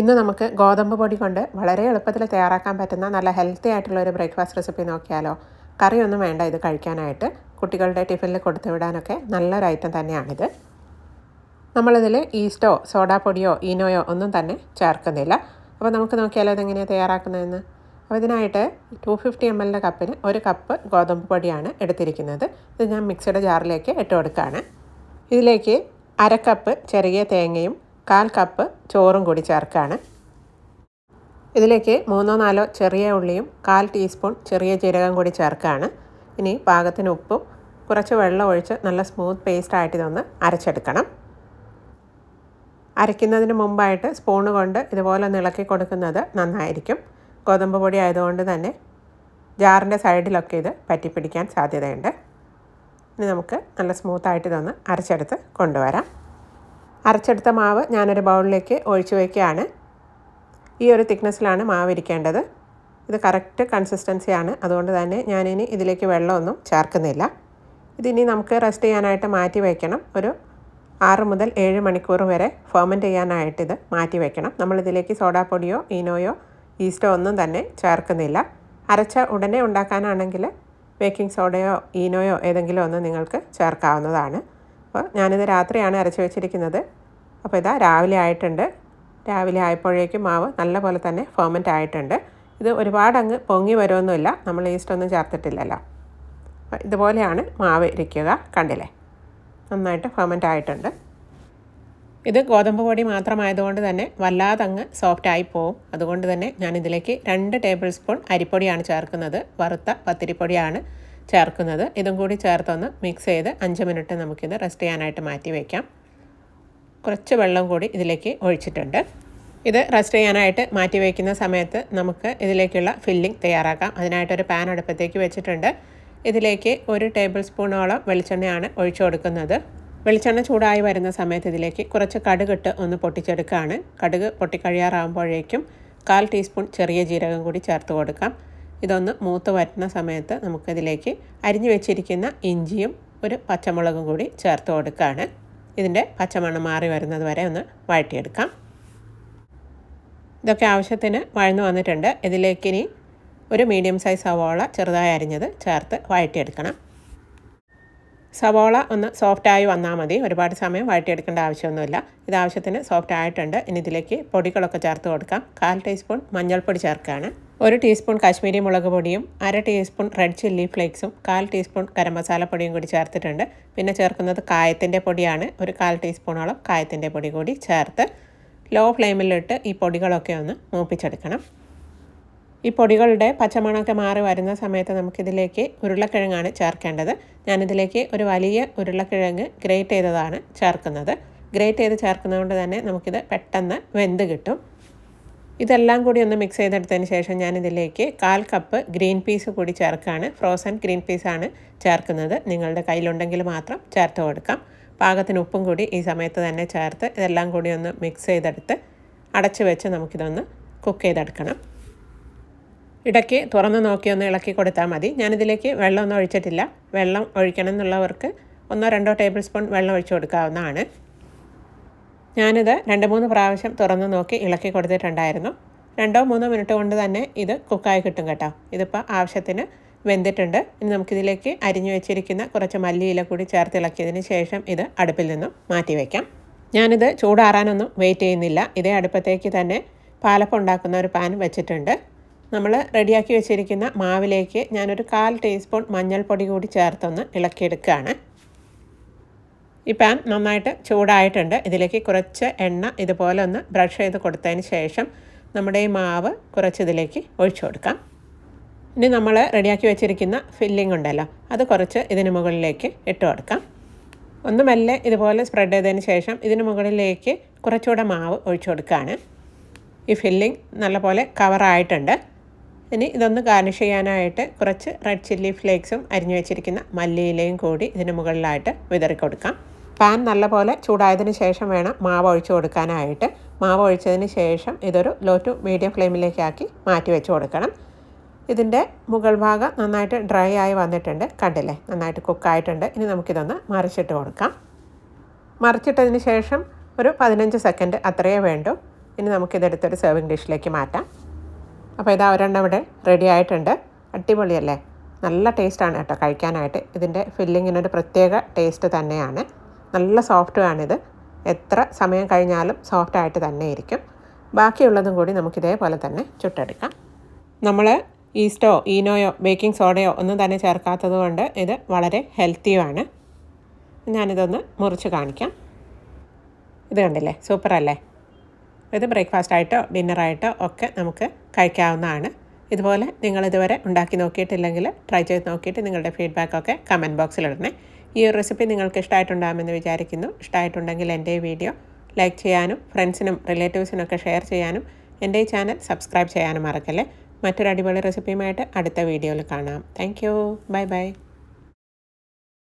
ഇന്ന് നമുക്ക് ഗോതമ്പ് പൊടി കൊണ്ട് വളരെ എളുപ്പത്തിൽ തയ്യാറാക്കാൻ പറ്റുന്ന നല്ല ഹെൽത്തി ആയിട്ടുള്ള ഒരു ബ്രേക്ക്ഫാസ്റ്റ് റെസിപ്പി നോക്കിയാലോ? കറിയൊന്നും വേണ്ട ഇത് കഴിക്കാനായിട്ട്. കുട്ടികളുടെ ടിഫിനിൽ കൊടുത്തു വിടാനൊക്കെ നല്ലൊരു ഐറ്റം തന്നെയാണിത്. നമ്മളിതിൽ ഈസ്റ്റോ സോഡാപ്പൊടിയോ ഈനോയോ ഒന്നും തന്നെ ചേർക്കുന്നില്ല. അപ്പോൾ നമുക്ക് നോക്കിയാലോ ഇതെങ്ങനെയാണ് തയ്യാറാക്കുന്നതെന്ന്? അപ്പോൾ ഇതിനായിട്ട് ടു ഫിഫ്റ്റി എം എല്ലിന്റെ കപ്പിന് ഒരു കപ്പ് ഗോതമ്പ് പൊടിയാണ് എടുത്തിരിക്കുന്നത്. ഇത് ഞാൻ മിക്സിയുടെ ജാറിലേക്ക് ഇട്ട് കൊടുക്കുകയാണ്. ഇതിലേക്ക് അരക്കപ്പ് കപ്പ് ചെറിയ തേങ്ങയും കാൽ കപ്പ് ചോറും കൂടി ചേർക്കുകയാണ് ഇതിലേക്ക് മൂന്നോ നാലോ ചെറിയ ഉള്ളിയും കാൽ ടീസ്പൂൺ ചെറിയ ജീരകം കൂടി ചേർക്കുകയാണ് ഇനി പാകത്തിന് ഉപ്പും കുറച്ച് വെള്ളം ഒഴിച്ച് നല്ല സ്മൂത്ത് പേസ്റ്റ് ആയിട്ട് ഇതൊന്ന് അരച്ചെടുക്കണം. അരയ്ക്കുന്നതിന് മുമ്പായിട്ട് സ്പൂണ് കൊണ്ട് ഇതുപോലെ ഒന്ന് ഇളക്കി കൊടുക്കുന്നത് നന്നായിരിക്കും. ഗോതമ്പ് പൊടി ആയതുകൊണ്ട് തന്നെ ജാറിന്റെ സൈഡിലൊക്കെ ഇത് പറ്റിപ്പിടിക്കാൻ സാധ്യതയുണ്ട്. ഇനി നമുക്ക് നല്ല സ്മൂത്തായിട്ട് ഇതൊന്ന് അരച്ചെടുത്ത് കൊണ്ടുവരാം. അരച്ചെടുത്ത മാവ് ഞാനൊരു ബൗളിലേക്ക് ഒഴിച്ചു വയ്ക്കുകയാണ്. ഈ ഒരു തിക്നെസ്സിലാണ് മാവ് ഇരിക്കേണ്ടത്. ഇത് കറക്റ്റ് കൺസിസ്റ്റൻസിയാണ്. അതുകൊണ്ട് തന്നെ ഞാനിനി ഇതിലേക്ക് വെള്ളമൊന്നും ചേർക്കുന്നില്ല. ഇതിനി നമുക്ക് റെസ്റ്റ് ചെയ്യാനായിട്ട് മാറ്റി വയ്ക്കണം. ഒരു ആറ് മുതൽ ഏഴ് മണിക്കൂർ വരെ ഫെർമെന്റ് ചെയ്യാനായിട്ട് ഇത് മാറ്റി വയ്ക്കണം. നമ്മളിതിലേക്ക് സോഡാപ്പൊടിയോ ഈനോയോ ഈസ്റ്റോ ഒന്നും തന്നെ ചേർക്കുന്നില്ല. അരച്ച ഉടനെ ഉണ്ടാക്കാനാണെങ്കിൽ ബേക്കിംഗ് സോഡയോ ഈനോയോ ഏതെങ്കിലും ഒന്ന് നിങ്ങൾക്ക് ചേർക്കാവുന്നതാണ്. അപ്പോൾ ഞാനിത് രാത്രിയാണ് അരച്ച് വെച്ചിരിക്കുന്നത്. അപ്പോൾ ഇതാ രാവിലെ ആയിട്ടുണ്ട്. രാവിലെ ആയപ്പോഴേക്കും മാവ് നല്ല പോലെ തന്നെ ഫെർമെന്റ് ആയിട്ടുണ്ട്. ഇത് ഒരുപാട് അങ്ങ് പൊങ്ങി വരുമൊന്നുമില്ല നമ്മൾ ഈസ്റ്റൊന്നും ചേർത്തിട്ടില്ലല്ലോ. ഇതുപോലെയാണ് മാവ് ഇരിക്കുക. കണ്ടില്ലേ? നന്നായിട്ട് ഫെർമെന്റ് ആയിട്ടുണ്ട്. ഇത് ഗോതമ്പ് പൊടി മാത്രമായതുകൊണ്ട് തന്നെ വല്ലാതെ അങ്ങ് സോഫ്റ്റായി പോവും. അതുകൊണ്ട് തന്നെ ഞാൻ ഇതിലേക്ക് രണ്ട് ടേബിൾ സ്പൂൺ അരിപ്പൊടിയാണ് ചേർക്കുന്നത്. വറുത്ത പത്തിരിപ്പൊടിയാണ് ചേർക്കുന്നത്. ഇതും കൂടി ചേർത്തൊന്ന് മിക്സ് ചെയ്ത് അഞ്ച് മിനിറ്റ് നമുക്കിത് റെസ്റ്റ് ചെയ്യാനായിട്ട് മാറ്റി വയ്ക്കാം. കുറച്ച് വെള്ളം കൂടി ഇതിലേക്ക് ഒഴിച്ചിട്ടുണ്ട്. ഇത് റെസ്റ്റ് ചെയ്യാനായിട്ട് മാറ്റി വയ്ക്കുന്ന സമയത്ത് നമുക്ക് ഇതിലേക്കുള്ള ഫില്ലിംഗ് തയ്യാറാക്കാം. അതിനായിട്ടൊരു പാൻ അടുപ്പത്തേക്ക് വെച്ചിട്ടുണ്ട്. ഇതിലേക്ക് ഒരു ടേബിൾ സ്പൂണോളം വെളിച്ചെണ്ണയാണ് ഒഴിച്ചു കൊടുക്കുന്നത്. വെളിച്ചെണ്ണ ചൂടായി വരുന്ന സമയത്ത് ഇതിലേക്ക് കുറച്ച് കടുകിട്ട് ഒന്ന് പൊട്ടിച്ചെടുക്കുകയാണ്. കടുക് പൊട്ടിക്കഴിയാറാകുമ്പോഴേക്കും കാൽ ടീസ്പൂൺ ചെറിയ ജീരകം കൂടി ചേർത്ത് കൊടുക്കാം. ഇതൊന്ന് മൂത്ത് വരുന്ന സമയത്ത് നമുക്കിതിലേക്ക് അരിഞ്ഞു വെച്ചിരിക്കുന്ന ഇഞ്ചിയും ഒരു പച്ചമുളകും കൂടി ചേർത്ത് കൊടുക്കുകയാണ്. ഇതിന്റെ പച്ചമണം മാറി വരുന്നത് വരെ ഒന്ന് വഴറ്റിയെടുക്കാം. ഇതൊക്കെ ആവശ്യത്തിന് വഴന്നു വന്നിട്ടുണ്ട്. ഇതിലേക്ക് ഇനി ഒരു മീഡിയം സൈസ് സവോള ചെറുതായി അരിഞ്ഞത് ചേർത്ത് വഴറ്റിയെടുക്കണം. സവോള ഒന്ന് സോഫ്റ്റായി വന്നാൽ മതി. ഒരുപാട് സമയം വഴറ്റിയെടുക്കേണ്ട ആവശ്യമൊന്നുമില്ല. ഇത് ആവശ്യത്തിന് സോഫ്റ്റ് ആയിട്ടുണ്ട് ഇനി ഇതിലേക്ക് പൊടികളൊക്കെ ചേർത്ത് കൊടുക്കാം. കാൽ ടീസ്പൂൺ മഞ്ഞൾപ്പൊടി ചേർക്കുകയാണ്. ഒരു ടീസ്പൂൺ കാശ്മീരി മുളക് പൊടിയും അര ടീസ്പൂൺ റെഡ് ചില്ലി ഫ്ലേക്സും കാൽ ടീസ്പൂൺ ഗരം മസാല പൊടിയും കൂടി ചേർത്തിട്ടുണ്ട്. പിന്നെ ചേർക്കുന്നത് കായത്തിന്റെ പൊടിയാണ്. ഒരു കാൽ ടീസ്പൂണോളം കായത്തിന്റെ പൊടി കൂടി ചേർത്ത് ലോ ഫ്ലെയിമിലിട്ട് ഈ പൊടികളൊക്കെ ഒന്ന് മൂപ്പിച്ചെടുക്കണം. ഈ പൊടികളുടെ പച്ചമണമൊക്കെ മാറി വരുന്ന സമയത്ത് നമുക്കിതിലേക്ക് ഉരുളക്കിഴങ്ങാണ് ചേർക്കേണ്ടത്. ഞാനിതിലേക്ക് ഒരു വലിയ ഉരുളക്കിഴങ്ങ് ഗ്രേറ്റ് ചെയ്തതാണ് ചേർക്കുന്നത്. ഗ്രേറ്റ് ചെയ്ത് ചേർക്കുന്നതുകൊണ്ട് തന്നെ നമുക്കിത് പെട്ടെന്ന് വെന്ത് കിട്ടും. ഇതെല്ലാം കൂടി ഒന്ന് മിക്സ് ചെയ്തെടുത്തതിന് ശേഷം ഞാനിതിലേക്ക് കാൽ കപ്പ് ഗ്രീൻ പീസ് കൂടി ചേർക്കുകയാണ്. ഫ്രോസൺ ഗ്രീൻ പീസാണ് ചേർക്കുന്നത്. നിങ്ങളുടെ കയ്യിലുണ്ടെങ്കിൽ മാത്രം ചേർത്ത് കൊടുക്കാം. പാകത്തിന് ഉപ്പും കൂടി ഈ സമയത്ത് തന്നെ ചേർത്ത് ഇതെല്ലാം കൂടി ഒന്ന് മിക്സ് ചെയ്തെടുത്ത് അടച്ച് വെച്ച് നമുക്കിതൊന്ന് കുക്ക് ചെയ്തെടുക്കണം. ഇടയ്ക്ക് തുറന്ന് നോക്കി ഒന്ന് ഇളക്കി കൊടുത്താൽ മതി. ഞാനിതിലേക്ക് വെള്ളമൊന്നും ഒഴിച്ചിട്ടില്ല. വെള്ളം ഒഴിക്കണം എന്നുള്ളവർക്ക് ഒന്നോ രണ്ടോ ടേബിൾ സ്പൂൺ വെള്ളം ഒഴിച്ചു കൊടുക്കാവുന്നതാണ്. ഞാനിത് രണ്ട് മൂന്ന് പ്രാവശ്യം തുറന്ന് നോക്കി ഇളക്കി കൊടുത്തിട്ടുണ്ടായിരുന്നു. രണ്ടോ മൂന്നോ മിനിറ്റ് കൊണ്ട് തന്നെ ഇത് കുക്കായി കിട്ടും കേട്ടോ. ഇതിപ്പോൾ ആവശ്യത്തിന് വെന്തിട്ടുണ്ട്. ഇനി നമുക്കിതിലേക്ക് അരിഞ്ഞു വെച്ചിരിക്കുന്ന കുറച്ച് മല്ലിയില കൂടി ചേർത്ത് ഇളക്കിയതിന് ശേഷം ഇത് അടുപ്പിൽ നിന്നും മാറ്റി വയ്ക്കാം ഞാനിത് ചൂടാറാനൊന്നും വെയിറ്റ് ചെയ്യുന്നില്ല. ഇതേ അടുപ്പത്തേക്ക് തന്നെ പാലപ്പം ഉണ്ടാക്കുന്ന ഒരു പാൻ വെച്ചിട്ടുണ്ട്. നമ്മൾ റെഡിയാക്കി വെച്ചിരിക്കുന്ന മാവിലേക്ക് ഞാനൊരു കാൽ ടീസ്പൂൺ മഞ്ഞൾപ്പൊടി കൂടി ചേർത്തൊന്ന് ഇളക്കിയെടുക്കുകയാണ്. ഈ പാൻ നന്നായിട്ട് ചൂടായിട്ടുണ്ട്. ഇതിലേക്ക് കുറച്ച് എണ്ണ ഇതുപോലെ ഒന്ന് ബ്രഷ് ചെയ്ത് കൊടുത്തതിന് ശേഷം നമ്മുടെ ഈ മാവ് കുറച്ച് ഇതിലേക്ക് ഒഴിച്ചു കൊടുക്കാം. ഇനി നമ്മൾ റെഡിയാക്കി വെച്ചിരിക്കുന്ന ഫില്ലിംഗ് ഉണ്ടല്ലോ അത് കുറച്ച് ഇതിന് മുകളിലേക്ക് ഇട്ട് കൊടുക്കാം. ഒന്ന് മെല്ലെ ഇതുപോലെ സ്പ്രെഡ് ചെയ്തതിന് ശേഷം ഇതിന് മുകളിലേക്ക് കുറച്ചുകൂടെ മാവ് ഒഴിച്ചു കൊടുക്കുകയാണ്. ഈ ഫില്ലിംഗ് നല്ലപോലെ കവറായിട്ടുണ്ട്. ഇനി ഇതൊന്ന് ഗാർണിഷ് ചെയ്യാനായിട്ട് കുറച്ച് റെഡ് ചില്ലി ഫ്ലേക്സും അരിഞ്ഞു വെച്ചിരിക്കുന്ന മല്ലിയിലയും കൂടി ഇതിന് മുകളിലായിട്ട് വിതറി കൊടുക്കാം. പാൻ നല്ലപോലെ ചൂടായതിന് ശേഷം വേണം മാവ് ഒഴിച്ച് കൊടുക്കാനായിട്ട്. മാവ് ഒഴിച്ചതിന് ശേഷം ഇതൊരു ലോ ടു മീഡിയം ഫ്ലെയിമിലേക്കാക്കി മാറ്റി വെച്ച് കൊടുക്കണം. ഇതിന്റെ മുകൾ ഭാഗം നന്നായിട്ട് ഡ്രൈ ആയി വന്നിട്ടുണ്ട്. കണ്ടില്ലേ? നന്നായിട്ട് കുക്കായിട്ടുണ്ട് ഇനി നമുക്കിതൊന്ന് മറിച്ചിട്ട് കൊടുക്കാം. മറിച്ചിട്ടതിന് ശേഷം ഒരു പതിനഞ്ച് സെക്കൻഡ് അത്രയേ വേണ്ടൂ. ഇനി നമുക്കിതെടുത്തൊരു സെർവിങ് ഡിഷിലേക്ക് മാറ്റാം. അപ്പോൾ ഇതാ ഒരെണ്ണം ഇവിടെ റെഡി ആയിട്ടുണ്ട്. അടിപൊളിയല്ലേ? നല്ല ടേസ്റ്റാണ് കേട്ടോ കഴിക്കാനായിട്ട്. ഇതിന്റെ ഫില്ലിങ്ങിനൊരു പ്രത്യേക ടേസ്റ്റ് തന്നെയാണ്. നല്ല സോഫ്റ്റുമാണിത് എത്ര സമയം കഴിഞ്ഞാലും സോഫ്റ്റായിട്ട് തന്നെ ഇരിക്കും. ബാക്കിയുള്ളതും കൂടി നമുക്കിതേപോലെ തന്നെ ചുട്ടെടുക്കാം. നമ്മൾ ഈസ്റ്റോ ഈനോയോ ബേക്കിംഗ് സോഡയോ ഒന്നും തന്നെ ചേർക്കാത്തത് കൊണ്ട് ഇത് വളരെ ഹെൽത്തിയുമാണ് ഞാനിതൊന്ന് മുറിച്ച് കാണിക്കാം. ഇത് കണ്ടില്ലേ? സൂപ്പറല്ലേ? ഇത് ബ്രേക്ക്ഫാസ്റ്റ് ആയിട്ടോ ഡിന്നറായിട്ടോ ഒക്കെ നമുക്ക് കഴിക്കാവുന്നതാണ്. ഇതുപോലെ നിങ്ങൾ ഇതുവരെ ഉണ്ടാക്കി നോക്കിയിട്ടില്ലെങ്കിൽ ട്രൈ ചെയ്ത് നോക്കിയിട്ട് നിങ്ങളുടെ ഫീഡ്ബാക്കൊക്കെ കമന്റ് ബോക്സിൽ ഇടണേ. ഈ ഒരു റെസിപ്പി നിങ്ങൾക്ക് ഇഷ്ടമായിട്ടുണ്ടാകുമെന്ന് വിചാരിക്കുന്നു. ഇഷ്ടമായിട്ടുണ്ടെങ്കിൽ എന്റെ വീഡിയോ ലൈക്ക് ചെയ്യാനും ഫ്രണ്ട്സിനും റിലേറ്റീവ്സിനൊക്കെ ഷെയർ ചെയ്യാനും എന്റെ ഈ ചാനൽ സബ്സ്ക്രൈബ് ചെയ്യാനും മറക്കല്ലേ. മറ്റൊരു അടിപൊളി റെസിപ്പിയുമായിട്ട് അടുത്ത വീഡിയോയിൽ കാണാം. Thank you. Bye bye.